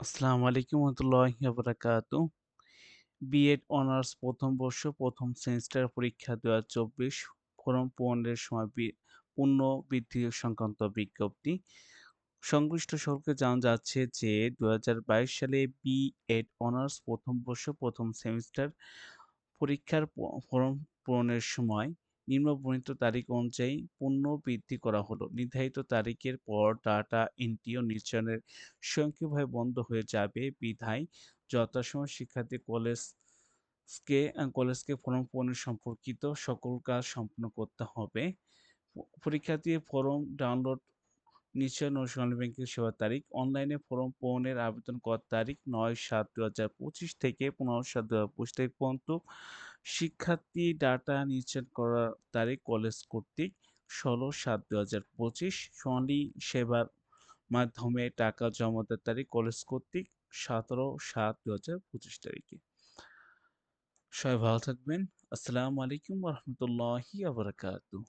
আসসালামু আলাইকুম ওয়ারাহমাতুল্লাহি ওয়াবারাকাতু। B Ed honours প্রথম বর্ষ, প্রথম সেমিস্টার পরীক্ষা ২০২৪ ফরম পূরণের সময় বি বৃদ্ধি সংক্রান্ত বিজ্ঞপ্তি। সংশ্লিষ্ট সকলকে জানা যাচ্ছে যে ২০২২ সালে বিএড অনার্স প্রথম বর্ষ, প্রথম সেমিস্টার পরীক্ষার ফরম পূরণের সময় নিম্নবর্ণিত তারিখ অনুযায়ী পুনর্বৃদ্ধি করা হলো। নির্ধারিত তারিখের পর ডাটা এন্ট্রি ও নিশ্চয়নের স্বয়ংক্রিয়ভাবে বন্ধ হয়ে যাবে বিধায় যথাসময় শিক্ষার্থী কলেজকে আ কলেজকে ফরম পূরণের সম্পর্কিত সকল কাজ সম্পন্ন করতে হবে। প পরীক্ষার্থীর ফরম ডাউনলোড নিশ্চয় ও সোনালী ব্যাংকের সেবার তারিখ, অনলাইনে ফরম পূরণের আবেদন করার তারিখ ৯-৭-২০২৫ থেকে ১৫-৭-২০২৫ তারিখ পর্যন্ত। শিক্ষার্থী ডাটা নিশ্চিত করার তারিখ কলেজ কর্তৃক ১৬-৭-২০২৫ সোনালী সেবার মাধ্যমে টাকা জমা দেওয়ার তারিখ কলেজ কর্তৃক ১৭-৭-২০২৫ তারিখে। সবাই ভালো থাকবেন। আসসালামু আলাইকুম রহমতুল্লাহি বারাকাতুহু।